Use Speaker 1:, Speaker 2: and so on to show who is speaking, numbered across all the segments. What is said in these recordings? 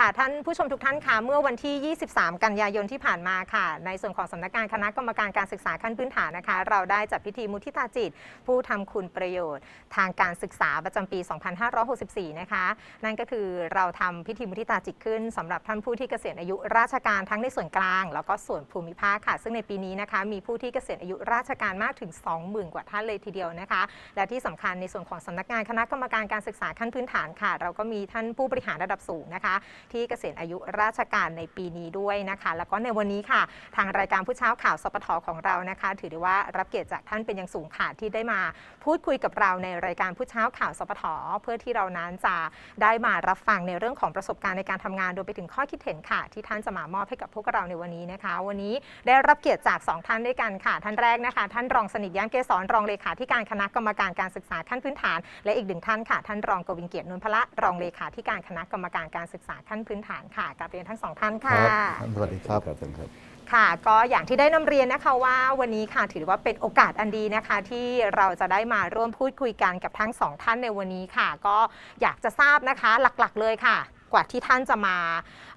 Speaker 1: ค่ะท่านผู้ชมทุกท่านค่ะเมื่อวันที่ 23 กันยายนที่ผ่านมาค่ะ ในส่วนของสำนักงานคณะกรรมการการศึกษาขั้นพื้นฐานนะคะ เราได้จัดพิธีมุทิตาจิต ผู้ทำคุณประโยชน์ ทางการศึกษาประจำปี 2564 นะคะ นั่นก็คือเราทำพิธีมุทิตาจิตขึ้นสำหรับท่านผู้ที่เกษียณอายุราชการทั้งในส่วนกลาง แล้วก็ส่วนภูมิภาคค่ะ ซึ่งในปีนี้นะคะ มีผู้ที่เกษียณอายุราชการมากถึง 20,000 กว่าท่านเลยทีเดียวนะคะ และที่สำคัญในส่วนของสำนักงานคณะกรรมการการศึกษาขั้นพื้นฐานค่ะ เราก็มีท่านผู้บริหารระดับสูงนะคะที่เกษียณอายุราชการในปีนี้ด้วยนะคะ แล้วก็ในวันนี้ค่ะ ทางรายการผู้เช้าข่าวสปทของเรานะคะ ถือได้ว่ารับเกียรติจากท่านเป็นอย่างสูงค่ะที่ได้มาพูดคุยกับเราในรายการผู้เช้าข่าวสปทเพื่อที่เรานั้นจะได้มารับฟังในเรื่องของประสบการณ์ในการทำงานรวมไปถึงข้อคิดเห็นค่ะ ที่ท่านจะมามอบให้กับพวกเราในวันนี้นะคะ วันนี้ได้รับเกียรติจากสองท่านด้วยกันค่ะ ท่านแรกนะคะ ท่านรองสนิทย่างเกษรรองเลขาธิการคณะกรรมการการศึกษาขั้นพื้นฐาน และอีกหนึ่งท่านค่ะ ท่านรองกวินเกียรตินนพละรองเลขาธิการคณะกรรมการการศึกษาขั้นพื้นฐานค่ะกราบเรียนทั้งสองท่านค่ะ
Speaker 2: สวัสดีครับ
Speaker 3: ครับท่านครับ
Speaker 1: ค่ะ ก็อย่างที่ได้นำเรียนนะคะว่าวันนี้ค่ะถือว่าเป็นโอกาสอันดีนะคะ ที่เราจะได้มาร่วมพูดคุยกันกับทั้งสองท่านในวันนี้ค่ะ ก็อยากจะทราบนะคะหลักๆ เลยค่ะ กว่าที่ท่านจะมา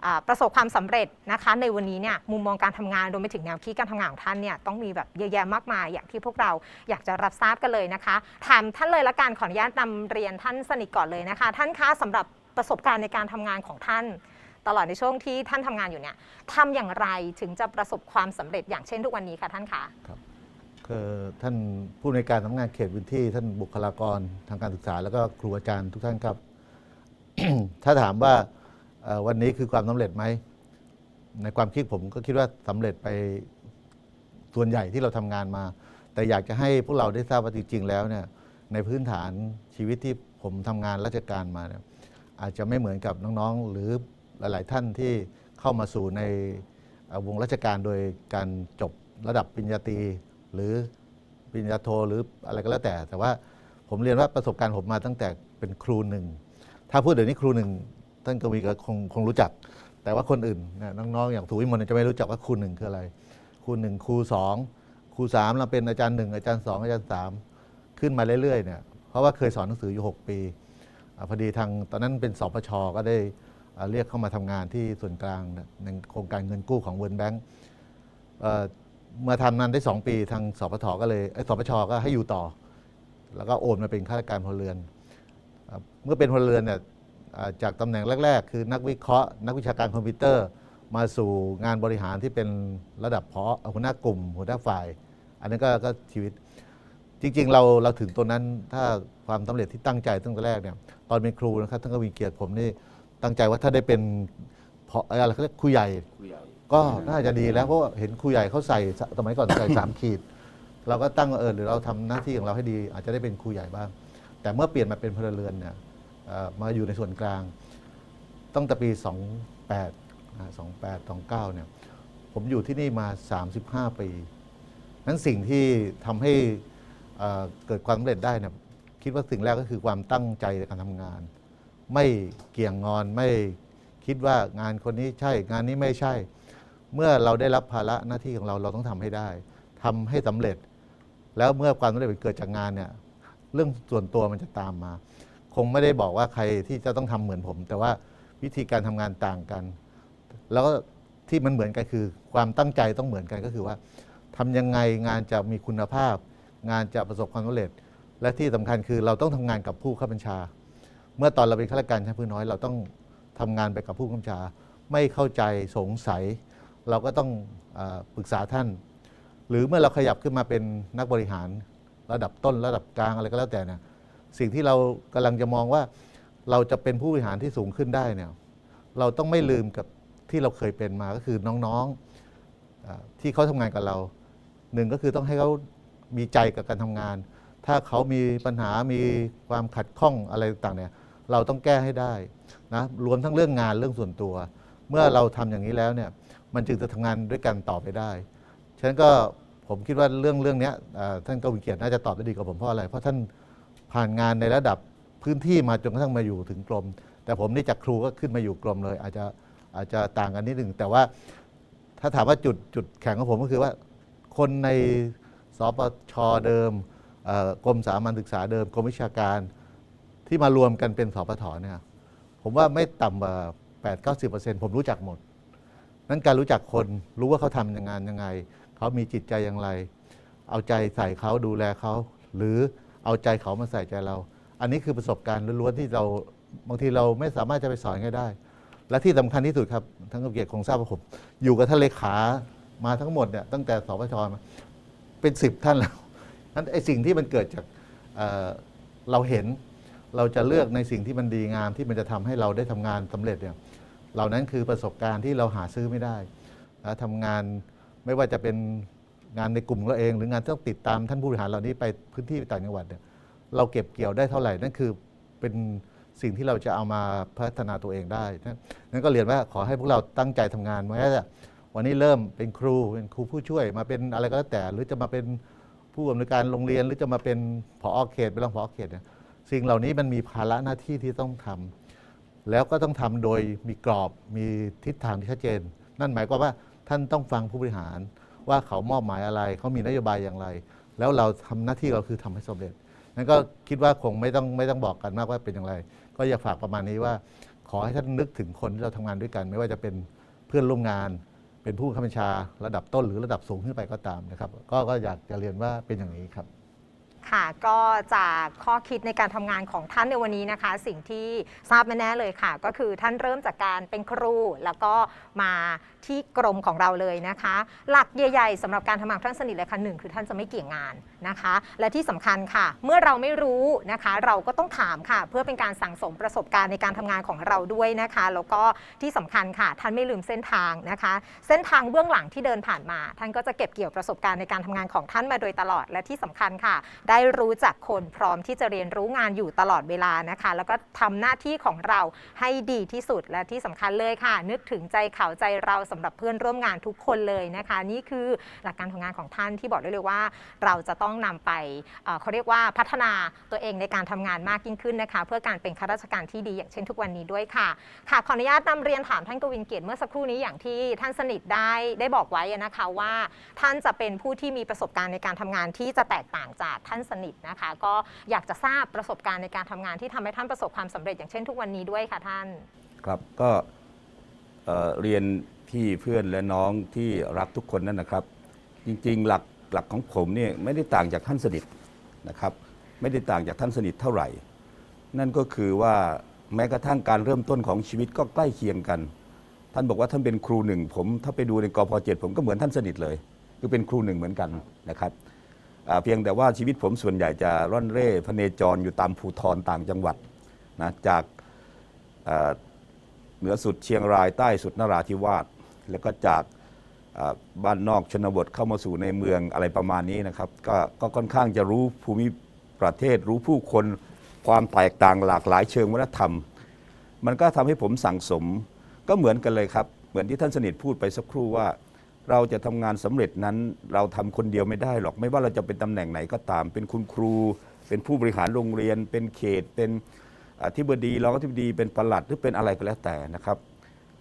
Speaker 1: อ่าประสบความสำเร็จนะคะ ในวันนี้เนี่ยมุมมองการทำงานรวมไปถึงแนวคิดการทำงานของท่านเนี่ยต้องมีแบบเยอะแยะมากมาย อย่างที่พวกเราอยากจะรับทราบกันเลยนะคะถามท่านเลยละกันขออนุญาตนำเรียนท่านสนิทก่อนเลยนะคะ ท่านคะสำหรับ ประสบการณ์ในการทำงานของท่าน ตลอดในช่วงที่ท่านทำงานอยู่เนี่ยทำอย่างไรถึงจะประสบความสำเร็จอย่างเช่นทุกวันนี้คะท่านคะ
Speaker 2: ครับเอท่านผู้ในการสำนักงานเขตพื้นที่ท่านบุคลากรทางการศึกษา แล้วก็ครูอาจารย์ทุกท่านครับ ถ้าถามว่าวันนี้คือความสำเร็จไหมในความคิดผมก็คิดว่าสำเร็จไปส่วนใหญ่ที่เราทำงานมา แต่อยากจะให้พวกเราได้ทราบว่าจริงๆแล้วเนี่ยในพื้นฐานชีวิตที่ผมทำงานราชการมาเนี่ย อาจจะไม่เหมือนกับน้องๆ หรือหลาย ๆ ท่านที่เข้ามาสู่ในวงราชการโดยการจบระดับปริญญาตรีหรือปริญญาโทหรืออะไรก็แล้วแต่ แต่ว่าผมเรียนว่าประสบการณ์ผมมาตั้งแต่เป็นครูหนึ่ง ถ้าพูดเดี๋ยวนี้ครูหนึ่งท่านกวีก็คงคงรู้จัก แต่ว่าคนอื่นนะน้องๆ อย่างถูวิมลจะไม่รู้จักว่าครูหนึ่งคืออะไร ครูหนึ่งครูสองครูสามเราเป็นอาจารย์หนึ่งอาจารย์สองอาจารย์สามขึ้นมาเรื่อยๆเนี่ยเพราะว่าเคยสอนหนังสืออยู่ 6 ปี พอดีทางตอนนั้นเป็นสปชก็ได้เรียกเข้ามาทำงานที่ส่วนกลางนะในโครงการเงินกู้ของเวิร์นแบงก์เมื่อทำงานได้ 2 ปีทางสปทก็เลยเอ้ยสปชก็ให้อยู่ต่อ แล้วก็โอนมาเป็นข้าราชการพลเรือน เมื่อเป็นพลเรือนเนี่ยจากตำแหน่งแรก ๆ คือนักวิเคราะห์ นักวิชาการคอมพิวเตอร์ มาสู่งานบริหารที่เป็นระดับพอหัวหน้ากลุ่ม หัวหน้าฝ่าย อันนั้นก็ชีวิตจริง ๆ เราเราถึงตัวนั้นถ้า ความสำเร็จที่ตั้งใจตั้งแต่แรกเนี่ยตอนเป็นครูนะครับท่านก็มีเกียรติผมนี่ตั้งใจว่าถ้าได้เป็นพออะไรเขาเรียกครูใหญ่ ก็น่าจะดีแล้วเพราะว่าเห็นครูใหญ่เขาใส่สสมัยก่อนใส่สามขีด เราก็ตั้งว่าเออหรือเราทำหน้าที่ของเราให้ดี อาจจะได้เป็นครูใหญ่บ้าง แต่เมื่อเปลี่ยนมาเป็นพลเรือนเนี่ยเอ่อมาอยู่ในส่วนกลาง ตั้งแต่ปี 28นะ28 29เนี่ยผมอยู่ที่นี่มา 35 ปี นั้นสิ่งที่ทำให้เอ่อเกิดความสำเร็จได้เนี่ย คิดว่าสิ่งแรกก็คือความตั้งใจในการทำงาน ไม่เกี่ยงงอนไม่คิดว่างานคนนี้ใช่ งานนี้ไม่ใช่ เมื่อเราได้รับภาระหน้าที่ของเราเราต้องทำให้ได้ทำให้สำเร็จ แล้วเมื่อความสำเร็จเกิดจากงานเนี่ยเรื่องส่วนตัวมันจะตามมา คงไม่ได้บอกว่าใครที่จะต้องทำเหมือนผม แต่ว่าวิธีการทำงานต่างกัน แล้วก็ที่มันเหมือนกันคือ ความตั้งใจต้องเหมือนกันก็คือว่าทำยังไงงานจะมีคุณภาพ งานจะประสบความสำเร็จ และที่สำคัญคือเราต้องทำงานกับผู้ข้าบัญชา เมื่อตอนเราเป็นข้าราชการชั้นผู้น้อยเราต้องทำงานไปกับผู้ข้าบัญชา ไม่เข้าใจสงสัย เราก็ต้องอปรึกษาท่าน หรือเมื่อเราขยับขึ้นมาเป็นนักบริหารระดับต้นระดับกลางอะไรก็แล้วแต่เนี่ยสิ่งที่เรากำลังจะมองว่าเราจะเป็นผู้บริหารที่สูงขึ้นได้เนี่ยเราต้องไม่ลืมกับที่เราเคยเป็นมาก็คือน้องๆที่เขาทำงานกับเราหนึ่งก็คือต้องให้เขามีใจกับการทำงาน ถ้าเขามีปัญหามีความขัดข้องอะไรต่างเนี่ยเราต้องแก้ให้ได้นะรวมทั้งเรื่องงานเรื่องส่วนตัว เมื่อเราทำอย่างนี้แล้วเนี่ยมันจึงจะทำงานด้วยกันต่อไปได้ฉะนั้นก็ผมคิดว่าเรื่องเรื่องนี้ท่านกวิเกียรติน่าจะตอบได้ดีกว่าผมเพราะอะไร เพราะท่านผ่านงานในระดับพื้นที่มาจนกระทั่งมาอยู่ถึงกรม แต่ผมนี่จากครูก็ขึ้นมาอยู่กรมเลย อาจจะอาจจะต่างกันนิดหนึ่งแต่ว่าถ้าถามว่าจุดจุดแข็งของผมก็คือว่า คนในสปชเดิม กรมสามัญศึกษาเดิมกรมวิชาการที่มารวมกันเป็นสปทเนี่ยผมว่าไม่ต่ำกว่า8 9 0ผมรู้จักหมด นั้นการรู้จักคนรู้ว่าเขาทำงานยังไง เขามีจิตใจอย่างไร เอาใจใส่เขาดูแลเขา หรือเอาใจเขามาใส่ใจเรา อันนี้คือประสบการณ์ล้วนๆที่เราบางทีเราไม่สามารถจะไปสอนใครได้ และที่สำคัญที่สุดครับทั้งกเกียรติคงทราบว่าผมอยู่กับท่านเลขามาทั้งหมดเนี่ยตั้งแต่สปชมาเป็นสิบท่านแล้ว นั้นไอ้สิ่งที่มันเกิดจากเเราเห็น เราจะเลือกในสิ่งที่มันดีงามที่มันจะทำให้เราได้ทำงานสำเร็จเนี่ยเหล่านั้นคือประสบการณ์ที่เราหาซื้อไม่ได้นะทำงานไม่ว่าจะเป็นงานในกลุ่มเราเอง หรืองานที่ต้องติดตามท่านผู้บริหารเหล่านี้ไปพื้นที่ต่างจังหวัดเนี่ยเราเก็บเกี่ยวได้เท่าไหร่นั่นคือเป็นสิ่งที่เราจะเอามาพัฒนาตัวเองได้นะนั่นก็เรียนว่าขอให้พวกเราตั้งใจทำงานแม้แต่วันนี้เริ่มเป็นครูเป็นครูผู้ช่วยมาเป็นอะไรก็แล้วแต่หรือจะมาเป็น ผู้อำนวยการโรงเรียนหรือจะมาเป็นผอเขตเป็นรองผอเขตเนี่ยสิ่งเหล่านี้มันมีภาระหน้าที่ที่ต้องทำแล้วก็ต้องทำโดยมีกรอบมีทิศทางที่ชัดเจน นั่นหมายความว่าท่านต้องฟังผู้บริหาร ว่าเขามอบหมายอะไร เขามีนโยบายอย่างไร แล้วเราทำหน้าที่เราคือทำให้สำเร็จนั้นก็คิดว่าคงไม่ต้องไม่ต้องบอกกันมากว่าเป็นอย่างไร ก็อยากฝากประมาณนี้ว่า ขอให้ท่านนึกถึงคนที่เราทำงานด้วยกัน ไม่ว่าจะเป็นเพื่อนร่วมงาน เป็นผู้ข้าบัญชาระดับต้นหรือระดับสูงขึ้นไปก็ตามนะครับ ก็ก็อยากจะเรียนว่าเป็นอย่างนี้ครับ
Speaker 1: ค่ะก็จากข้อคิดในการทำงานของท่านในวันนี้นะคะ สิ่งที่ทราบแน่ๆเลยค่ะ ก็คือท่านเริ่มจากการเป็นครู แล้วก็มาที่กรมของเราเลยนะคะ หลักใหญ่ๆสำหรับการทำงานท่านสนิทเลยค่ะหนึ่งคือท่านจะไม่เกี่ยงงานนะคะ และที่สำคัญค่ะ เมื่อเราไม่รู้นะคะ เราก็ต้องถามค่ะ เพื่อเป็นการสั่งสมประสบการณ์ในการทำงานของเราด้วยนะคะ แล้วก็ที่สำคัญค่ะ ท่านไม่ลืมเส้นทางนะคะ เส้นทางเบื้องหลังที่เดินผ่านมา ท่านก็จะเก็บเกี่ยวประสบการณ์ในการทำงานของท่านมาโดยตลอดและที่สำคัญค่ะได้รู้จักคนพร้อมที่จะเรียนรู้งานอยู่ตลอดเวลานะคะ แล้วก็ทำหน้าที่ของเราให้ดีที่สุดและที่สำคัญเลยค่ะ นึกถึงใจเขาใจเราสำหรับเพื่อนร่วมงานทุกคนเลยนะคะ นี่คือหลักการทำงานของท่านที่บอกได้เลยว่า เราจะต้องนำไปเอ่อเขาเรียกว่าพัฒนาตัวเองในการทำงานมากยิ่งขึ้นนะคะ เพื่อการเป็นข้าราชการที่ดีอย่างเช่นทุกวันนี้ด้วยค่ะ ค่ะขออนุญาตนำเรียนถามท่านกวินเกียรติเมื่อสักครู่นี้อย่างที่ท่านสนิทได้ได้บอกไว้นะคะว่า ท่านจะเป็นผู้ที่มีประสบการณ์ในการทำงานที่จะแตกต่างจากท่านสนิทนะคะ ก็อยากจะทราบประสบการณ์ในการทำงานที่ทำให้ท่านประสบความสำเร็จอย่างเช่นทุกวันนี้ด้วยค่ะท่าน
Speaker 3: ครับก็เเรียนพี่เพื่อนและน้องที่รักทุกคนนั่นนะครับ จริงๆหลักหลักของผมเนี่ยไม่ได้ต่างจากท่านสนิทนะครับ ไม่ได้ต่างจากท่านสนิทเท่าไหร่ นั่นก็คือว่าแม้กระทั่งการเริ่มต้นของชีวิตก็ใกล้เคียงกัน ท่านบอกว่าท่านเป็นครูหนึ่งผมถ้าไปดูในกพเจ็ดผมก็เหมือนท่านสนิทเลย คือเป็นครูหนึ่งเหมือนกันนะครับ เพียงแต่ว่าชีวิตผมส่วนใหญ่จะร่อนเร่พเนจรอยู่ตามภูทรต่างจังหวัดนะจากเหนือสุดเชียงรายใต้สุดนราธิวาสแล้วก็จากบ้านนอกชนบทเข้ามาสู่ในเมืองอะไรประมาณนี้นะครับกก็ค่อนข้างจะรู้ภูมิประเทศรู้ผู้คนความแตกต่างหลากหลายเชิงวัฒนธรรม มันก็ทำให้ผมสั่งสมก็เหมือนกันเลยครับ เหมือนที่ท่านสนิทพูดไปสักครู่ว่า เราจะทำงานสำเร็จนั้นเราทำคนเดียวไม่ได้หรอกไม่ว่าเราจะเป็นตำแหน่งไหนก็ตาม เป็นคุณครู เป็นผู้บริหารโรงเรียน เป็นเขต เป็นอธิบดีรองอธิบดีเป็นประหลัดหรือเป็นอะไรก็แล้วแต่นะครับ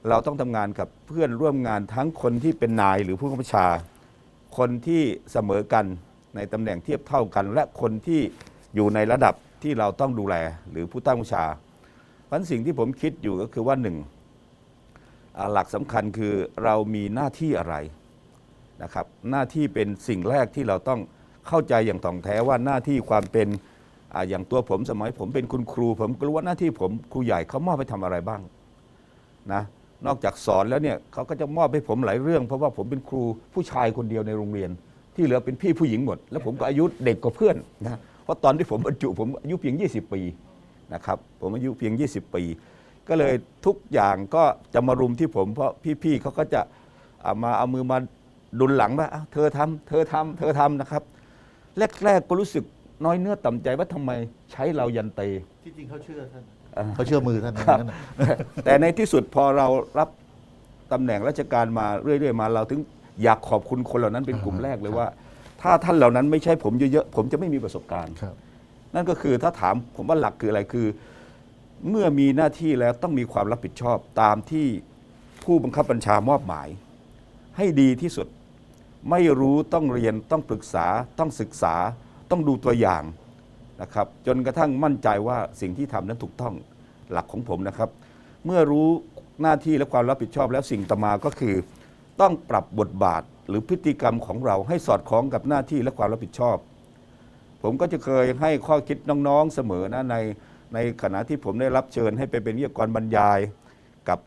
Speaker 3: เราต้องทำงานกับเพื่อนร่วมงานทั้งคนที่เป็นนายหรือผู้กำกับชา คนที่เสมอกันในตำแหน่งเทียบเท่ากัน และคนที่อยู่ในระดับที่เราต้องดูแลหรือผู้ตั้งบัญชาเพราะสิ่งที่ผมคิดอยู่ก็คือว่าหนึ่ง หลักสำคัญคือเรามีหน้าที่อะไรนะครับ หน้าที่เป็นสิ่งแรกที่เราต้องเข้าใจอย่างถ่องแท้ว่าหน้าที่ความเป็นอย่างตัวผมสมัยผมเป็นคุณครู ผมก็รู้ว่าหน้าที่ผมครูใหญ่เขามอบให้ทำอะไรบ้างนะนอกจากสอนแล้วเนี่ยเขาก็จะมอบให้ผมหลายเรื่อง เพราะว่าผมเป็นครูผู้ชายคนเดียวในโรงเรียน ที่เหลือเป็นพี่ผู้หญิงหมด แล้วผมก็อายุเด็กกว่าเพื่อนนะเพราะตอนที่ผมบรรจุผมอายุเพียง 20 ปีนะครับผมอายุเพียง 20 ปี ก็เลยทุกอย่างก็จะมารุมที่ผม เพราะพี่ๆเขาก็จะเอามาเอามือมาดุลหลังว่าอ้าวเธอทำเธอทำเธอทำนะครับแรกๆก็รู้สึกน้อยเนื้อต่ำใจว่าทำไมใช้เรายันเต
Speaker 2: ที่จริงเขาเชื่อท่าน
Speaker 3: อ่า
Speaker 2: เขาเชื่อมือท่าน
Speaker 3: ครับ
Speaker 2: นั่นน่ะ
Speaker 3: แต่ในที่สุดพอเรารับตำแหน่งราชการมาเรื่อยๆมาเราถึงอยากขอบคุณคนเหล่านั้นเป็นกลุ่ม
Speaker 2: อ่าฮะ
Speaker 3: แรกเลย
Speaker 2: ครับ
Speaker 3: ว่า ถ้าท่านเหล่านั้นไม่ใช่ผมเยอะๆผมจะไม่มีประสบการณ์
Speaker 2: ครับ
Speaker 3: นั่นก็คือถ้าถามผมว่าหลักคืออะไรคือ เมื่อมีหน้าที่แล้วต้องมีความรับผิดชอบตามที่ผู้บังคับบัญชามอบหมาย ให้ดีที่สุด ไม่รู้ต้องเรียนต้องปรึกษาต้องศึกษาต้องดูตัวอย่างนะครับ จนกระทั่งมั่นใจว่าสิ่งที่ทำนั้นถูกต้องหลักของผมนะครับ เมื่อรู้หน้าที่และความรับผิดชอบแล้วสิ่งต่อมาก็คือ ต้องปรับบทบาทหรือพฤติกรรมของเราให้สอดคล้องกับหน้าที่และความรับผิดชอบ ผมก็จะเคยให้ข้อคิดน้องๆเสมอนะใน ในขณะที่ผมได้รับเชิญให้ไปเป็นวิทยากรบรรยายกับ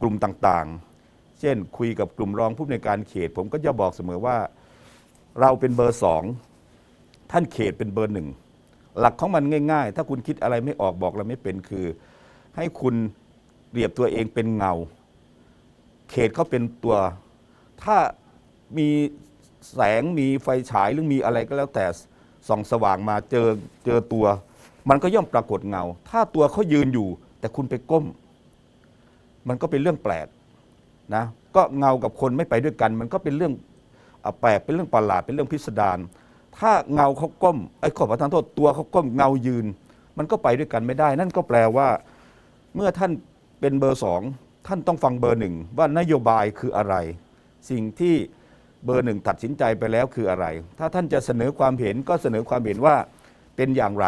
Speaker 3: กลุ่มต่างๆ เช่นคุยกับกลุ่มรองผู้ในการเขต ผมก็จะบอกเสมอว่าเราเป็นเบอร์สองท่านเขตเป็นเบอร์หนึ่งหลักของมันง่าย ๆ ถ้าคุณคิดอะไรไม่ออกบอกเราไม่เป็นคือ ให้คุณเปรียบตัวเองเป็นเงา เขตเขาเป็นตัว ถ้ามีแสงมีไฟฉายหรือมีอะไรก็แล้วแต่ส่องสว่างมาเจอเจอตัว มันก็ย่อมปรากฏเงา ถ้าตัวเขายืนอยู่ แต่คุณไปก้ม มันก็เป็นเรื่องแปลกนะก็เงากับคนไม่ไปด้วยกัน มันก็เป็นเรื่องอแปลกเป็นเรื่องประหลาดเป็นเรื่องพิสดารถ้าเงาเขาก้มไอ้ขอประทานโทษตัวเขาก้มเงายืน มันก็ไปด้วยกันไม่ได้ นั่นก็แปลว่า เมื่อท่านเป็นเบอร์สองท่านต้องฟังเบอร์หนึ่งว่านโยบายคืออะไร สิ่งที่เบอร์หนึ่งตัดสินใจไปแล้วคืออะไร ถ้าท่านจะเสนอความเห็นก็เสนอความเห็นว่าเป็นอย่างไร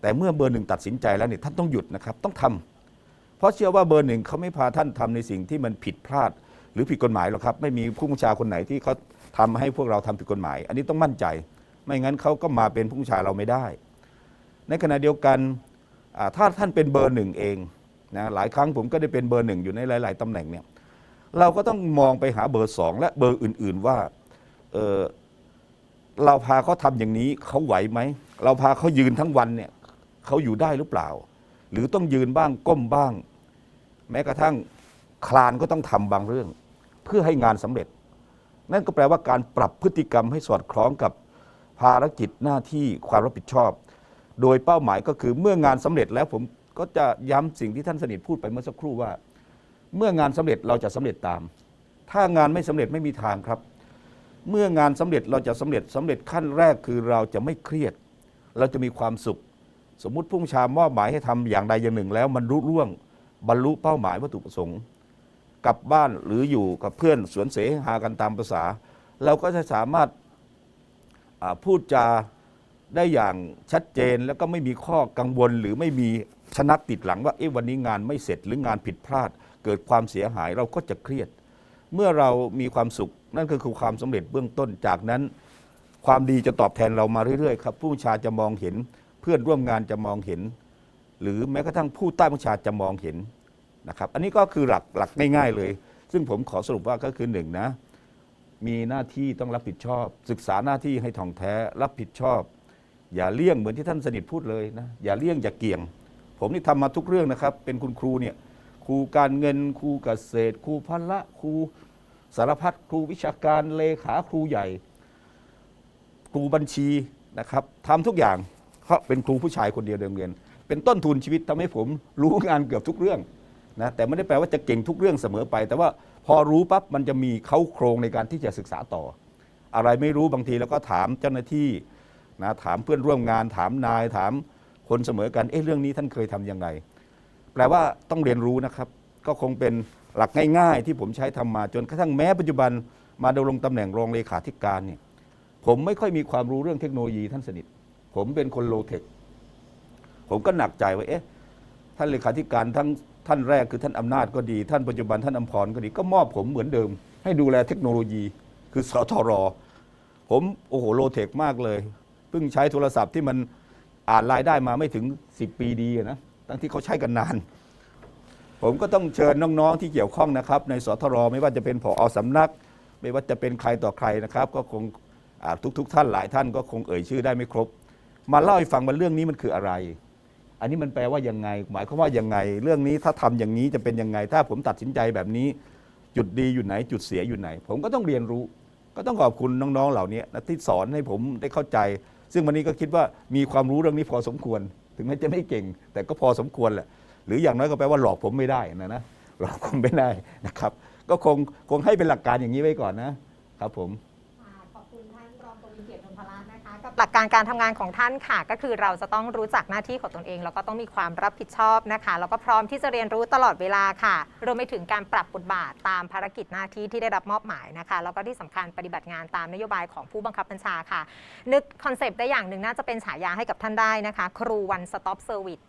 Speaker 3: แต่เมื่อเบอร์หนึ่งตัดสินใจแล้วเนี่ยท่านต้องหยุดนะครับต้องทำเพราะเชื่อว่าเบอร์หนึ่งเขาไม่พาท่านทำในสิ่งที่มันผิดพลาด หรือผิดกฎหมายหรอกครับ ไม่มีผู้บัญชาคนไหนที่เขาทำให้พวกเราทำผิดกฎหมาย อันนี้ต้องมั่นใจ ไม่งั้นเขาก็มาเป็นผู้บัญชาเราไม่ได้ ในขณะเดียวกันถ้าท่านเป็นเบอร์หนึ่งเองนะหลายครั้งผมก็ได้เป็นเบอร์หนึ่งอยู่ในหลาย ๆตำแหน่งเนี่ยเราก็ต้องมองไปหาเบอร์สองและเบอร์อื่น ๆว่าเเราพาเขาทำอย่างนี้เขาไหวไหม เราพาเขายืนทั้งวันเนี่ย เขาอยู่ได้หรือเปล่า หรือต้องยืนบ้างก้มบ้าง แม้กระทั่งคลานก็ต้องทำบางเรื่อง เพื่อให้งานสำเร็จ นั่นก็แปลว่าการปรับพฤติกรรมให้สอดคล้องกับภารกิจหน้าที่ความรับผิดชอบ โดยเป้าหมายก็คือเมื่องานสำเร็จแล้วผมก็จะย้ำสิ่งที่ท่านสนิทพูดไปเมื่อสักครู่ว่า เมื่องานสำเร็จเราจะสำเร็จตาม ถ้างานไม่สำเร็จไม่มีทางครับ เมื่องานสำเร็จเราจะสำเร็จสำเร็จขั้นแรกคือเราจะไม่เครียด เราจะมีความสุข สมมุติผู้บัญชามอบหมายให้ทำอย่างใดอย่างหนึ่ง แล้วมันรุ่ร่วงบรรลุเป้าหมายวัตถุประสงค์ กลับบ้านหรืออยู่กับเพื่อนสวนเสหากันตามภาษา เราก็จะสามารถาพูดจาได้อย่างชัดเจนแล้วก็ไม่มีข้อกังวลหรือไม่มีชนักติดหลังว่าเอ๊ะวันนี้งานไม่เสร็จหรืองานผิดพลาด เกิดความเสียหายเราก็จะเครียด เมื่อเรามีความสุขนั่นก็คือความสำเร็จเบื้องต้นจากนั้น ความดีจะตอบแทนเรามาเรื่อยๆครับ ผู้ชาจะมองเห็น พื่อนร่วมงานจะมองเห็น หรือแม้กระทั่งผู้ใต้บัญชาจะมองเห็นนะครับ อันนี้ก็คือหลักหลักง่ายๆเลย ซึ่งผมขอสรุปว่าก็คือหนึ่งนะมีหน้าที่ต้องรับผิดชอบ ศึกษาหน้าที่ให้ท่องแท้รับผิดชอบ อย่าเลี่ยงเหมือนที่ท่านสนิทพูดเลยนะอย่าเลี่ยงอย่าเกี่ยง ผมนี่ทำมาทุกเรื่องนะครับ เป็นคุณครูเนี่ยครูการเงินครูเกษตร ครูพละครูสารพัดครูวิชาการเลขาครูใหญ่ ครูบัญชีนะครับทำทุกอย่าง เพราเป็นครูผู้ชายคนเดียวในโรงเรียน เป็นต้นทุนชีวิตทำให้ผมรู้งานเกือบทุกเรื่องนะแต่ไม่ได้แปลว่าจะเก่งทุกเรื่องเสมอไป แต่ว่าพอรู้ปั๊บมันจะมีเข้าโครงในการที่จะศึกษาต่อ อะไรไม่รู้บางทีเราก็ถามเจ้าหน้าที่นะถามเพื่อนร่วมงาน ถามนายถามคนเสมอกันเอ๊ะเรื่องนี้ท่านเคยทำยังไง แปลว่าต้องเรียนรู้นะครับ ก็คงเป็นหลักง่ายๆ ที่ผมใช้ทำมาจนกระทั่งแม้ปัจจุบันมาดำรงตำแหน่งรองเลขาธิการเนี่ยผมไม่ค่อยมีความรู้เรื่องเทคโนโลยีท่านสนิท ผมเป็นคนโลเทค ผมก็หนักใจว่าเอ๊ะท่านเลขาธิการทั้งท่านแรกคือท่านอำนาจก็ดี ท่านปัจจุบันท่านอมพรก็ดี ก็มอบผมเหมือนเดิม ให้ดูแลเทคโนโลยี คือสทร ผมโอ้โหโลเทคมากเลยเพิ่งใช้โทรศัพท์ที่มันอ่านรายได้มาไม่ถึง 10 ปีดีนะทั้งที่เขาใช้กันนาน ผมก็ต้องเชิญน้องๆที่เกี่ยวข้องนะครับ ในสทรไม่ว่าจะเป็นผอสำนัก ไม่ว่าจะเป็นใครต่อใครนะครับ ก็คงทุกๆท่านหลายท่านก็คงเอ่ยชื่อได้ไม่ครบ มาเล่าให้ฟังว่าเรื่องนี้มันคืออะไร อันนี้มันแปลว่ายังไง หมายความว่ายังไง เรื่องนี้ถ้าทำอย่างนี้จะเป็นยังไง ถ้าผมตัดสินใจแบบนี้ จุดดีอยู่ไหน จุดเสียอยู่ไหน ผมก็ต้องเรียนรู้ ก็ต้องขอบคุณน้องๆเหล่านี้นะที่สอนให้ผมได้เข้าใจ ซึ่งวันนี้ก็คิดว่ามีความรู้เรื่องนี้พอสมควร ถึงแม้จะไม่เก่ง แต่ก็พอสมควรแหละ หรืออย่างน้อยก็แปลว่าหลอกผมไม่ได้นะนะหลอกผมไม่ได้นะครับ ก็คงคงให้เป็นหลักการอย่างนี้ไว้ก่อนนะครับผม
Speaker 1: หลักการการทำงานของท่านค่ะ ก็คือเราจะต้องรู้จักหน้าที่ของตนเอง แล้วก็ต้องมีความรับผิดชอบนะคะ แล้วก็พร้อมที่จะเรียนรู้ตลอดเวลาค่ะ รวมไปถึงการปรับบทบาทตามภารกิจหน้าที่ที่ได้รับมอบหมายนะคะ แล้วก็ที่สำคัญปฏิบัติงานตามนโยบายของผู้บังคับบัญชาค่ะ นึกคอนเซปต์ได้อย่างหนึ่งน่าจะเป็นฉายาให้กับท่านได้นะคะ ครูวันสต็อปเซอร์วิส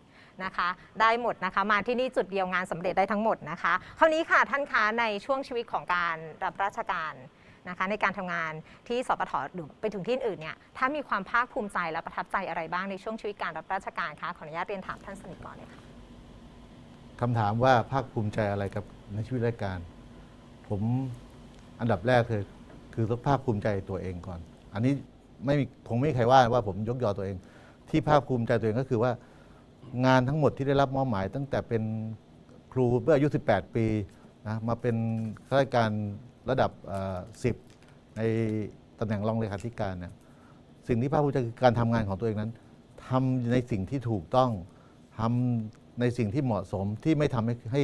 Speaker 1: นะคะได้หมดนะคะมาที่นี่จุดเดียวงานสำเร็จได้ทั้งหมดนะคะคราวนี้ค่ะท่านคะในช่วงชีวิตของการรับราชการ นะคะในการทำงานที่สปทหรือไปถึงที่อื่นเนี่ยถ้ามีความภาคภูมิใจและประทับใจอะไรบ้างในช่วงชีวิตการรับราชการคะขออนุญาตเรียนถามท่านสนิทก่อนเลยค่ะ
Speaker 2: คำถามว่าภาคภูมิใจอะไรกับในชีวิตราชการ ผมอันดับแรกคือคือต้องภาคภูมิใจตัวเองก่อน อันนี้ไม่มีคงไม่ใครว่าว่าผมยกยอตัวเอง ที่ภาคภูมิใจตัวเองก็คือว่างานทั้งหมดที่ได้รับมอบหมาย ตั้งแต่เป็นครูเมื่ออายุ 18 ปีนะมาเป็นข้าราชการ ระดับสิบในตำแหน่งรองเลขาธิการเนี่ยสิ่งที่ภาคภูมิใจคือการทำงานของตัวเองนั้นทำในสิ่งที่ถูกต้องทำในสิ่งที่เหมาะสมที่ไม่ทำให้ให้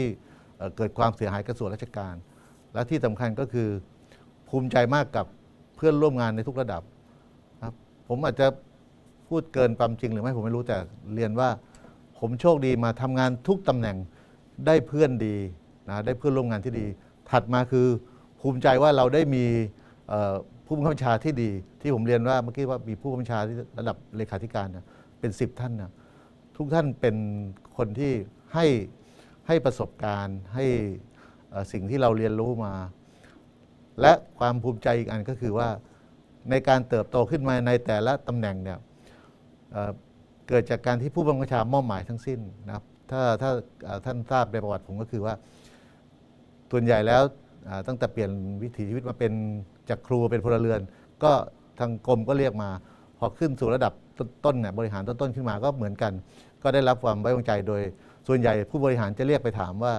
Speaker 2: เอ่อเกิดความเสียหายกับส่วนราชการ และที่สำคัญก็คือภูมิใจมากกับเพื่อนร่วมงานในทุกระดับครับผมอาจจะพูดเกินความจริงหรือไม่ผมไม่รู้แต่เรียนว่าผมโชคดีมาทำงานทุกตำแหน่งได้เพื่อนดีนะได้เพื่อนร่วมงานที่ดี ถัดมาคือ ภูมิใจว่าเราได้มีผู้บังคับบัญชาที่ดี ที่ผมเรียนว่าเมื่อกี้ว่ามีผู้บังคับบัญชาที่ระดับเลขาธิการนี่ยเป็นสิบท่านนะทุกท่านเป็นคนที่ให้ให้ประสบการณ์ให้สิ่งที่เราเรียนรู้มา และความภูมิใจอีกอันก็คือว่าในการเติบโตขึ้นมาในแต่ละตำแหน่งเนี่ยเเกิดจากการที่ผู้บังคับบัญชามอบหมายทั้งสิ้นนะครับถ้าถ้าท่านทราบในประวัติผมก็คือว่าส่วนใหญ่แล้ว ตั้งแต่เปลี่ยนวิถีชีวิตมาเป็นจากครูเป็นพลเรือน ก็ทางกรมก็เรียกมา พอขึ้นสู่ระดับต้นๆเนี่ยบริหารต้นๆขึ้นมาก็เหมือนกัน ก็ได้รับความไว้วางใจโดย ส่วนใหญ่ผู้บริหารจะเรียกไปถามว่า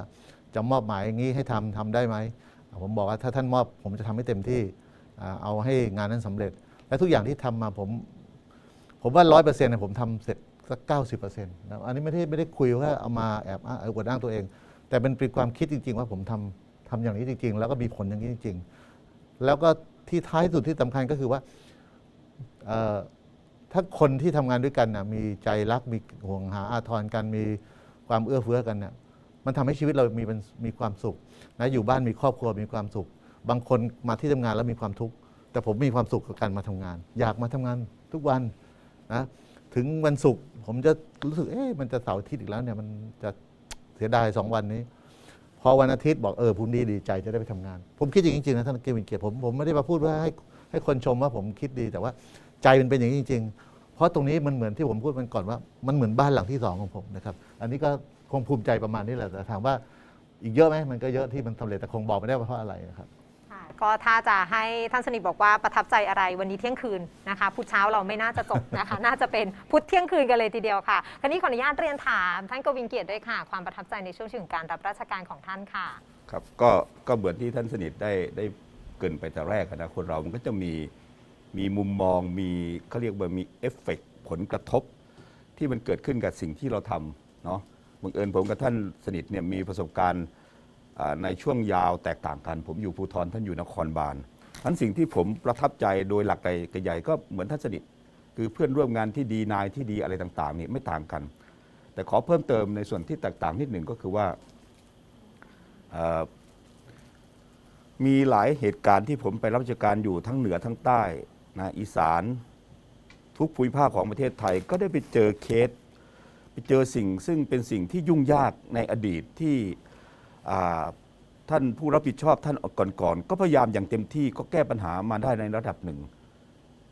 Speaker 2: จะมอบหมายอย่างนี้ให้ทำทำได้ไหมผมบอกว่าถ้าท่านมอบผมจะทำให้เต็มที่เอาให้งานนั้นสำเร็จ และทุกอย่างที่ทำมาผมผมว่าร้อยเปอร์เซ็นต์ผมทำเสร็จสักเก้าสิบเปอร์เซ็นต์อันนี้ไม่ได้ไม่ได้คุยว่าเอามาแอบอวดอ้างตัวเอง แต่เป็นเป็นความคิดจริง ๆ ว่าผมทำ ทำอย่างนี้จริง ๆ แล้วก็มีผลอย่างนี้จริง ๆ แล้วก็ที่ท้ายสุดที่สำคัญก็คือว่าถ้าคนที่ทำงานด้วยกันนะมีใจรักมีห่วงหาอาทรกันมีความเอื้อเฟื้อกันเนี่ยมันทำให้ชีวิตเรามีมีความสุขนะอยู่บ้านมีครอบครัวมีความสุข บางคนมาที่ทำงานแล้วมีความทุกข์แต่ผมมีความสุขกับการมาทำงาน อยากมาทำงานทุกวันนะถึงวันศุกร์ผมจะรู้สึกเอ๊ะมันจะเสาร์อาทิตย์อีกแล้วเนี่ยมันจะเสียดายสองวันนี้ พอวันอาทิตย์บอกเออพรุ่งนี้ดีใจจะได้ไปทำงาน ผมคิดอย่างจริงๆนะท่านเกวินเกียรติผมผมไม่ได้มาพูดว่าให้ให้คนชมว่าผมคิดดีแต่ว่าใจมันเป็นอย่างนี้จริง ๆ เพราะตรงนี้มันเหมือนที่ผมพูดมันก่อนว่า มันเหมือนบ้านหลังที่สองของผมนะครับอันนี้ก็คงภูมิใจประมาณนี้แหละแต่ถามว่าอีกเยอะไหมมันก็เยอะที่มันสำเร็จแต่คงบอกไม่ได้ว่าเพราะอะไรนะครับ
Speaker 1: ก็ถ้าจะให้ท่านสนิทบอกว่าประทับใจอะไรวันนี้เที่ยงคืนนะคะพุธเช้าเราไม่น่าจะจบนะคะ น่าจะเป็นพุธเที่ยงคืนกันเลยทีเดียวค่ะคราวนี้ขออนุญาตเรียนถามท่านกวินเกียรติด้วยค่ะ ความประทับใจในช่วงชีวิตของการรับราชการของท่านค่ะ
Speaker 3: ครับก็ก็เหมือนที่ท่านสนิทได้ได้เกรินไปแต่แรกอะนะคนเรามันก็จะมีมีมุมมองมีเขาเรียกว่ามีเอฟเฟกต์ผลกระทบ ที่มันเกิดขึ้นกับสิ่งที่เราทำเนาะบังเอิญผมกับท่านสนิทเนี่ยมีประสบการณ์ ในช่วงยาวแตกต่างกัน ผมอยู่ภูทรท่านอยู่นครบาลทั้นสิ่งที่ผมประทับใจโดยหลักใหญ่ๆก็เหมือนท่านสนิทคือเพื่อนร่วมงานที่ดีนายที่ดีอะไรต่างๆนี่ไม่ต่างกัน แต่ขอเพิ่มเติมในส่วนที่แตกต่างนิดหนึ่งก็คือว่ามีหลายเหตุการณ์ที่ผมไปรับราชการอยู่ทั้งเหนือทั้งใต้นะอีสานทุกภูมิภาคของประเทศไทยก็ได้ไปเจอเคส ไปเจอสิ่งซึ่งเป็นสิ่งที่ยุ่งยากในอดีตที่ ท่านผู้รับผิดชอบท่านก่อนๆก็พยายามอย่างเต็มที่ก็แก้ปัญหามาได้ในระดับหนึ่ง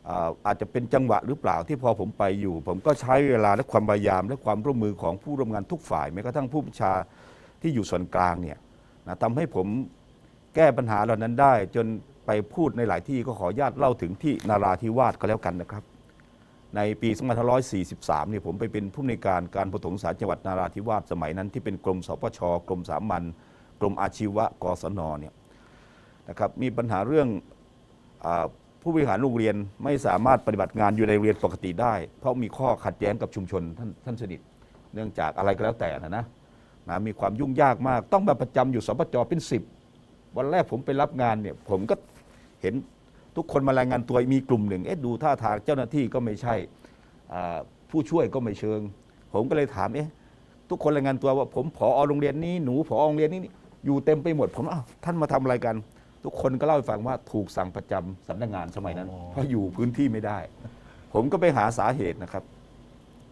Speaker 3: อาอาจจะเป็นจังหวะหรือเปล่าที่พอผมไปอยู่ ผมก็ใช้เวลาและความพยายามและความร่วมมือของผู้ร่วมงานทุกฝ่ายแม้กระทั่งผู้บัญชาที่อยู่ส่วนกลางเนี่ยนะทำให้ผมแก้ปัญหาเหล่านั้นได้ จนไปพูดในหลายที่ก็ขออนุญาตเล่าถึงที่นาราธิวาสก็แล้วกันนะครับ ในปี 2543 เนี่ยผมไปเป็นผู้ในการการปฐมศึกษาจังหวัดนาราธิวาสสมัยนั้นที่เป็นกรมสปชกรมสามัญกรมอาชีวะกศนเนี่ยนะครับมีปัญหาเรื่องอผู้บริหารโรงเรียนไม่สามารถปฏิบัติงานอยู่ในเรียนปกติได้ เพราะมีข้อขัดแย้งกับชุมชนท่านท่านสนิทเนื่องจากอะไรก็แล้วแต่นะนะนะมีความยุ่งยากมาก ต้องมาประจำอยู่สปจเป็น 10 วันแรกผมไปรับงานเนี่ยผมก็เห็น ทุกคนมารายงานตัวมีกลุ่มหนึ่งเอ๊ะดูท่าทางเจ้าหน้าที่ก็ไม่ใช่อ่าผู้ช่วยก็ไม่เชิง ผมก็เลยถามเอ๊ะทุกคนรายงานตัวว่าผมผอโรงเรียนนี้หนูผอโรงเรียนนี้นี่อยู่เต็มไปหมด ผมอ้าวท่านมาทำอะไรกัน ทุกคนก็เล่าให้ฟังว่าถูกสั่งประจำสำนักงานสมัยนั้น
Speaker 2: อ๋อ
Speaker 3: เพราะอยู่พื้นที่ไม่ได้ ผมก็ไปหาสาเหตุนะครับ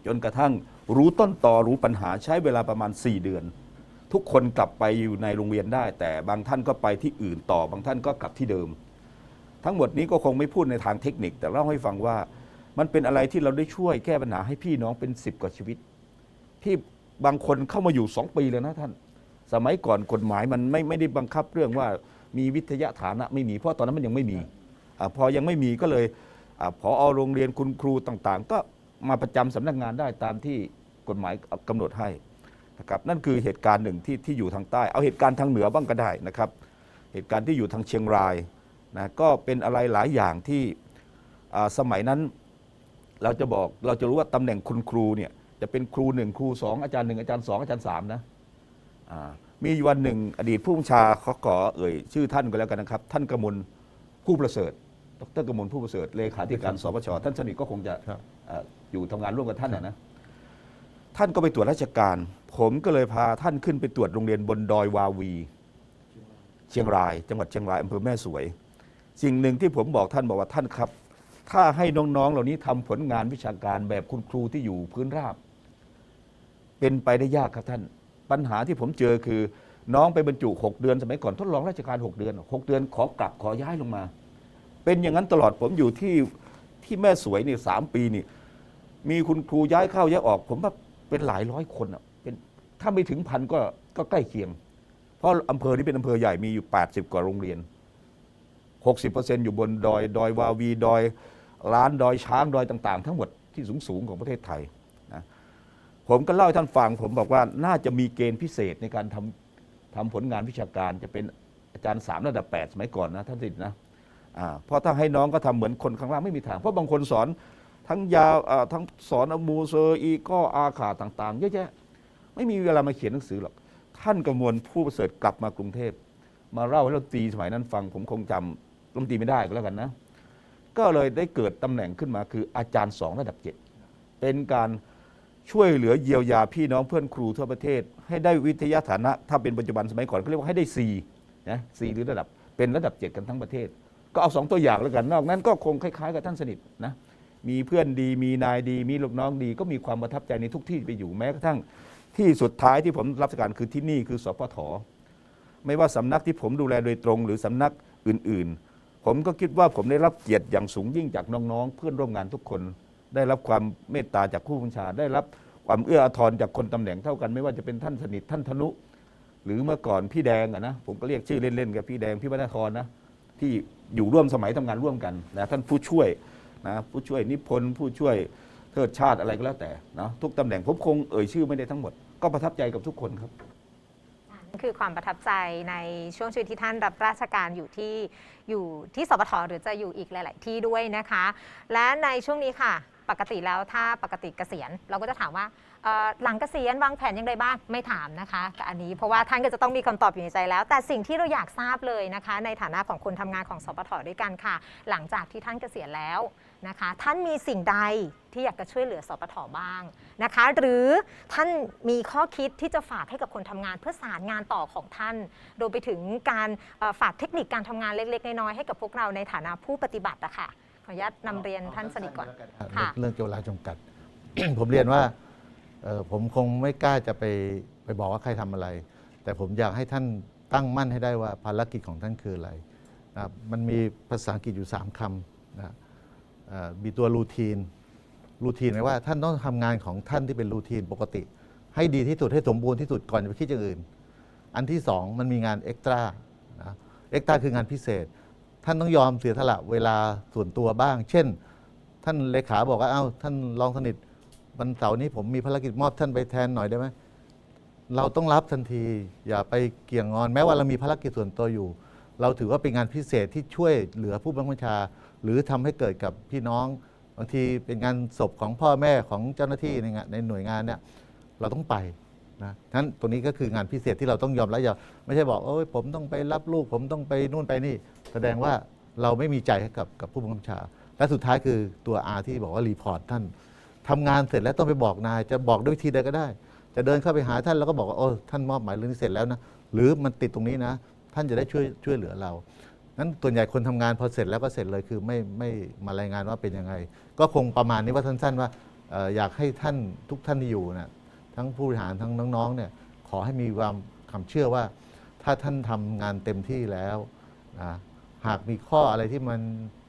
Speaker 3: จนกระทั่งรู้ต้นตอรู้ปัญหาใช้เวลาประมาณ 4 เดือน ทุกคนกลับไปอยู่ในโรงเรียนได้ แต่บางท่านก็ไปที่อื่นต่อบางท่านก็กลับที่เดิม ทั้งหมดนี้ก็คงไม่พูดในทางเทคนิค แต่เล่าให้ฟังว่ามันเป็นอะไรที่เราได้ช่วยแก้ปัญหาให้พี่น้องเป็น10กว่าชีวิต ที่บางคนเข้ามาอยู่2ปีเลยนะท่าน สมัยก่อนกฎหมายมันไม่ไม่ได้บังคับเรื่องว่ามีวิทยาฐานะไม่มีเพราะตอนนั้นมันยังไม่มีอพอยังไม่มีก็เลยอพอเอาโรงเรียนคุณครูต่างๆ ก็มาประจำสำนักงานได้ตามที่กฎหมายกำหนดให้นะครับนั่นคือเหตุการณ์หนึ่งที่ที่อยู่ทางใต้ เอาเหตุการณ์ทางเหนือบ้างก็ได้นะครับ เหตุการณ์ที่อยู่ทางเชียงราย นะก็เป็นอะไรหลายอย่างที่อ่าสมัยนั้นเราจะบอกเราจะรู้ว่าตำแหน่งคุณครูเนี่ยจะเป็นครูหนึ่งครูสองอาจารย์หนึ่งอาจารย์สองอาจารย์สามนะอ่ามีอยู่วันหนึ่งอดีตผู้บัญชาเขาขอเอ่ยชื่อท่านก็แล้วกันนะครับ ท่านกมลผู้ประเสริฐ ดรกมลผู้ประเสริฐเลขาธิการสปชท่านสนิทก็คงจะ
Speaker 2: ครับ
Speaker 3: เอ่ออยู่ทำงานร่วมกับท่านนะนะท่านก็ไปตรวจราชการ ผมก็เลยพาท่านขึ้นไปตรวจโรงเรียนบนดอยวาวี เชียงราย จังหวัดเชียงรายอำเภอแม่สวย สิ่งหนึ่งที่ผมบอกท่านบอกว่าท่านครับ ถ้าให้น้องๆ เหล่านี้ทำผลงานวิชาการแบบคุณครูที่อยู่พื้นราบ เป็นไปได้ยากครับท่าน ปัญหาที่ผมเจอคือ น้องไปบรรจุ 6 เดือนสมัยก่อนทดลองราชการ 6 เดือน 6 เดือนขอกลับขอย้ายลงมา เป็นอย่างนั้นตลอดผมอยู่ที่ที่แม่สวยนี่สามปีนี่มีคุณครูย้ายเข้าย้ายออก ผมว่าเป็นหลายร้อยคนอะเป็นถ้าไม่ถึงพันก็ก็ใกล้เคียง เพราะอำเภอนี้เป็นอำเภอใหญ่มีอยู่ 80 กว่าโรงเรียน 60%อยู่บนดอย ดอยวาวี ดอยล้านดอยช้างดอยต่าง ๆ ทั้งหมดที่สูงสูงๆของประเทศไทยนะผมก็เล่าให้ท่านฟัง ผมบอกว่าน่าจะมีเกณฑ์พิเศษในการทำทำผลงานวิชาการ จะเป็นอาจารย์สามระดับ 8 สมัยก่อนนะท่านสิทธินะเพราะถ้าให้น้องก็ทำเหมือนคนข้างล่างไม่มีทาง เพราะบางคนสอนทั้งยาวทั้งสอนอมูเซอร์อีก็อาขาต่างๆเยอะแยะไม่มีเวลามาเขียนหนังสือหรอกท่านกมวลผู้ประเสริฐกลับมากรุงเทพมาเล่าให้เราตีสมัยนั้นฟังผมคงจำลมตรีไม่ได้ก็แล้วกันนะ ก็เลยได้เกิดตำแหน่งขึ้นมาคืออาจารย์สองระดับเจ็ดเป็นการช่วยเหลือเยียวยาพี่น้องเพื่อนครูทั่วประเทศ ให้ได้วิทยาฐานะ ถ้าเป็นปัจจุบันสมัยก่อนเขาเรียกว่าให้ได้ C นะ C หรือระดับเป็นระดับเจ็ดกันทั้งประเทศ ก็เอาสองตัวอย่างแล้วกันนอกนั้นก็คงคล้ายๆ กับท่านสนิทนะมีเพื่อนดีมีนายดี มีลูกน้องดี ก็มีความประทับใจในทุกที่ไปอยู่แม้กระทั่งที่สุดท้ายที่ผมรับราชการคือที่นี่คือสพทไม่ว่าสำนักที่ผมดูแลโดยตรง หรือสำนักอื่น ๆ ผมก็คิดว่าผมได้รับเกียรติอย่างสูงยิ่งจากน้องๆ เพื่อนร่วมงานทุกคน ได้รับความเมตตาจากผู้บัญชา ได้รับความเอื้ออาทรจากคนตำแหน่งเท่ากัน ไม่ว่าจะเป็นท่านสนิทท่านธนุ หรือเมื่อก่อนพี่แดงอะนะผมก็เรียกชื่อเล่นๆกับพี่แดงพี่วัฒนทรนะที่อยู่ร่วมสมัยทำงานร่วมกันนะท่านผู้ช่วยนะผู้ช่วยนิพนธ์ผู้ช่วยเทิดชาติอะไรก็แล้วแต่นะทุกตำแหน่งผมคงเอ่ยชื่อไม่ได้ทั้งหมด ก็ประทับใจกับทุกคนครับ
Speaker 1: คือความประทับใจในช่วงชีวิตที่ท่านรับราชการอยู่ที่อยู่ที่สปทหรือจะอยู่อีกหลาย ๆ ที่ด้วยนะคะ และในช่วงนี้ค่ะ ปกติแล้วถ้าปกติเกษียณ เราก็จะถามว่าหลังเกษียณวางแผนย่างไรบ้างไม่ถามนะคะกับอันนี้เพราะว่าท่านก็จะต้องมีคำตอบอยู่ในใจแล้ว แต่สิ่งที่เราอยากทราบเลยนะคะ ในฐานะของคนทำงานของสปทด้วยกันค่ะ หลังจากที่ท่านเกษียณแล้ว นะคะ ท่านมีสิ่งใดที่อยากจะช่วยเหลือสปทบ้างนะคะ หรือท่านมีข้อคิดที่จะฝากให้กับคนทำงานเพื่อสารงานต่อของท่านรวมไปถึงการเอ่อฝากเทคนิคการทำงานเล็ก ๆ น้อยๆให้กับพวกเราในฐานะผู้ปฏิบัติอะค่ะขออนุญาตนำเรียนท่านสนิทก่อนค่ะ
Speaker 2: เรื่องเกี่ยวกับเวลาจำกัด ผมเรียนว่าเอ่อผมคงไม่กล้าจะไปไปบอกว่าใครทำอะไร แต่ผมอยากให้ท่านตั้งมั่นให้ได้ว่าภารกิจของท่านคืออะไรนะครับมันมีภาษาอังกฤษอยู่ 3คำนะเอ่อ มีตัวรูทีนรูทีนหมายว่าท่านต้องทำงานของท่านที่เป็นรูทีนปกติ ให้ดีที่สุดให้สมบูรณ์ที่สุดก่อนจะไปคิดอย่างอื่น อันที่สองมันมีงานเอ็กตร้านะเอ็กตร้าคืองานพิเศษ ท่านต้องยอมเสียสละเวลาส่วนตัวบ้าง เช่น ท่านเลขาบอกว่าเอ้าท่านรองสนิทวันเสาร์นี้ผมมีภารกิจมอบท่านไปแทนหน่อยได้ไหมเราต้องรับทันที อย่าไปเกี่ยงงอน แม้ว่าเรามีภารกิจส่วนตัวอยู่ เราถือว่าเป็นงานพิเศษที่ช่วยเหลือผู้บังคับบัญชา หรือทำให้เกิดกับพี่น้องบางทีเป็นงานศพของพ่อแม่ของเจ้าหน้าที่ในงานในหน่วยงานเนี่ยเราต้องไปนะนั้นตัวนี้ก็คืองานพิเศษที่เราต้องยอมรับอย่าไม่ใช่บอกโอ้ยผมต้องไปรับลูก ผมต้องไปนู่นไปนี่ แสดงว่าเราไม่มีใจให้กับกับผู้บังคับบัญชา และสุดท้ายคือตัว R ที่บอกว่ารีพอร์ตท่านทำงานเสร็จแล้วต้องไปบอกนาย จะบอกด้วยวิธีใดก็ได้ จะเดินเข้าไปหาท่านแล้วก็บอกว่าโอ้ท่านมอบหมายเรื่องนี้เสร็จแล้วนะหรือมันติดตรงนี้นะ ท่านจะได้ช่วยช่วยเหลือเรา นั้นส่วนใหญ่คนทำงานพอเสร็จแล้วก็เสร็จเลยคือไม่ไม่มารายงานว่าเป็นยังไง ก็คงประมาณนี้ว่าสั้นๆว่าอออยากให้ท่านทุกท่านที่อยู่นะทั้งผู้บริหารทั้งน้องๆเนี่ยขอให้มีความความเชื่อว่า ถ้าท่านทำงานเต็มที่แล้วนะหากมีข้ออะไรที่มัน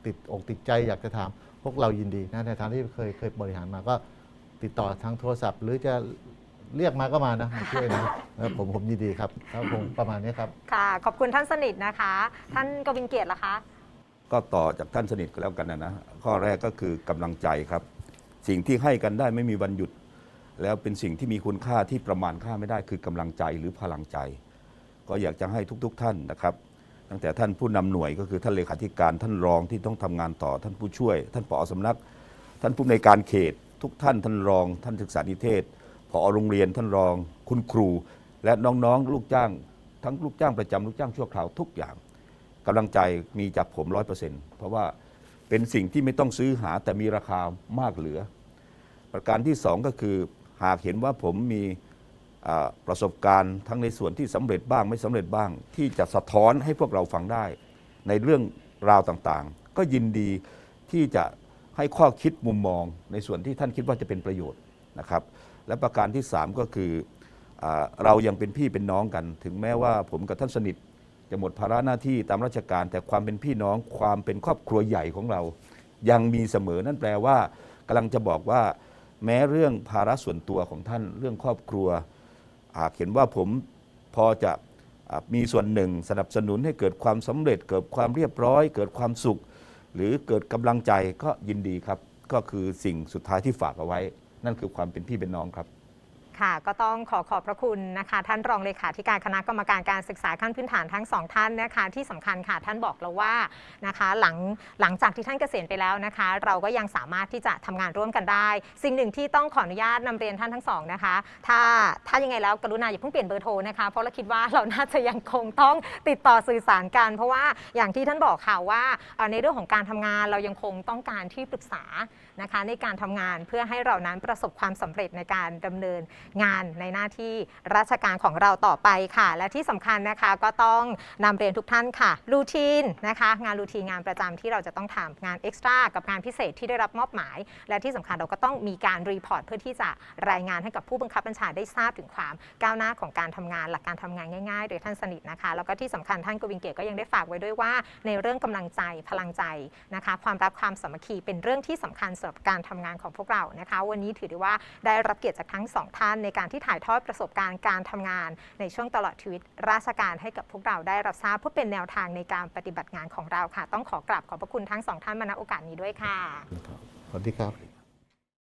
Speaker 2: ติดอกติดใจอยากจะถามพวกเรายินดีนะในทางที่เคยเคยบริหารมาก็ติดต่อทางโทรศัพท์ หรือจะ เรียกมาก็มานะมาช่วยนะเออผมผมยินดีครับครับผมประมาณนี้ครับ
Speaker 1: ค่ะ ขอบคุณท่านสนิทนะคะ ท่านกวินเกียรติล่ะคะ
Speaker 3: ก็ต่อจากท่านสนิทก็แล้วกันนะนะข้อแรกก็คือกำลังใจครับ สิ่งที่ให้กันได้ไม่มีวันหยุด แล้วเป็นสิ่งที่มีคุณค่าที่ประมาณค่าไม่ได้คือกำลังใจหรือพลังใจ ก็อยากจะให้ทุกๆท่านนะครับ ตั้งแต่ท่านผู้นำหน่วยก็คือท่านเลขาธิการท่านรองที่ต้องทำงานต่อท่านผู้ช่วย ท่านผอสำนัก ท่านผู้ในวยการเขต ทุกท่านท่านรอง ท่านศึกษานิเทศ ผอโรงเรียนท่านรอง คุณครู และน้องๆ ลูกจ้าง ทั้งลูกจ้างประจำลูกจ้างชั่วคราวทุกอย่างกำลังใจมีจากผมร้อยเปอร์เซ็นต์เพราะว่าเป็นสิ่งที่ไม่ต้องซื้อหาแต่มีราคามากเหลือ ประการที่สองก็คือหากเห็นว่าผมมีประสบการณ์ทั้งในส่วนที่สำเร็จบ้างไม่สำเร็จบ้าง ที่จะสะท้อนให้พวกเราฟังได้ ในเรื่องราวต่างๆ ก็ยินดีที่จะให้ข้อคิดมุมมองในส่วนที่ท่านคิดว่าจะเป็นประโยชน์ นะครับ และประการที่ 3 ก็คืออเรายังเป็นพี่เป็นน้องกัน ถึงแม้ว่าผมกับท่านสนิท จะหมดภาระหน้าที่ตามราชการ แต่ความเป็นพี่น้องความเป็นครอบครัวใหญ่ของเรา ยังมีเสมอนั่นแปลว่ากำลังจะบอกว่า แม้เรื่องภาระส่วนตัวของท่านเรื่องครอบครัวหากเห็นว่าผมพอจะมีส่วนหนึ่งสนับสนุนให้เกิดความสำเร็จ เกิดความเรียบร้อย เกิดความสุข หรือเกิดกำลังใจก็ยินดีครับ ก็คือสิ่งสุดท้ายที่ฝากเอาไว้ นั่นคือความเป็นพี่เป็นน้องครับ
Speaker 1: ค่ะ ก็ต้องขอขอบพระคุณนะคะ ท่านรองเลขาธิการคณะกรรมการการศึกษาขั้นพื้นฐานทั้งสองท่านนะคะ ที่สำคัญค่ะท่านบอกเราว่านะคะหลังหลังจากที่ท่านเกษียณไปแล้วนะคะ เราก็ยังสามารถที่จะทำงานร่วมกันได้ สิ่งหนึ่งที่ต้องขออนุญาตนำเรียนท่านทั้งสองนะคะ ถ้าถ้ายังไงแล้วกรุณาอย่าเพิ่งเปลี่ยนเบอร์โทรนะคะเพราะเราคิดว่าเราน่าจะยังคงต้องติดต่อสื่อสารกัน เพราะว่าอย่างที่ท่านบอกค่ะว่าในเรื่องของการทำงานเรายังคงต้องการที่ปรึกษานะคะในการทำงานเพื่อให้เรานั้นประสบความสำเร็จในการดำเนินงานในหน้าที่ราชการของเราต่อไปค่ะ และที่สำคัญนะคะก็ต้องนำเรียนทุกท่านค่ะรูทีนนะคะงานรูทีนงานประจำที่เราจะต้องทำงานเอ็กซ์ตร้ากับงานพิเศษที่ได้รับมอบหมาย และที่สำคัญเราก็ต้องมีการรีพอร์ตเพื่อที่จะรายงานให้กับผู้บังคับบัญชาได้ทราบถึงความก้าวหน้าของการทำงานหลักการทำงานง่ายๆ โดยท่านสนิทนะคะ แล้วก็ที่สำคัญท่านกวินเกียรติก็ยังได้ฝากไว้ด้วยว่า ในเรื่องกำลังใจพลังใจนะคะ ความรักความสามัคคีเป็นเรื่องที่สำคัญสำหรับการทำงานของพวกเรานะคะ วันนี้ถือได้ว่าได้รับเกียรติจากทั้งสองท่านนในการที่ถ่ายทอดประสบการณ์การทำงานในช่วงตลอดชีวิตราชการให้กับพวกเราได้รับทราบเพื่อเป็นแนวทางในการปฏิบัติงานของเราค่ะ ต้องขอกราบขอบพระคุณทั้งสองท่านมาณโอกาสนี้ด้วยค่ะ
Speaker 2: สวัสดีครับ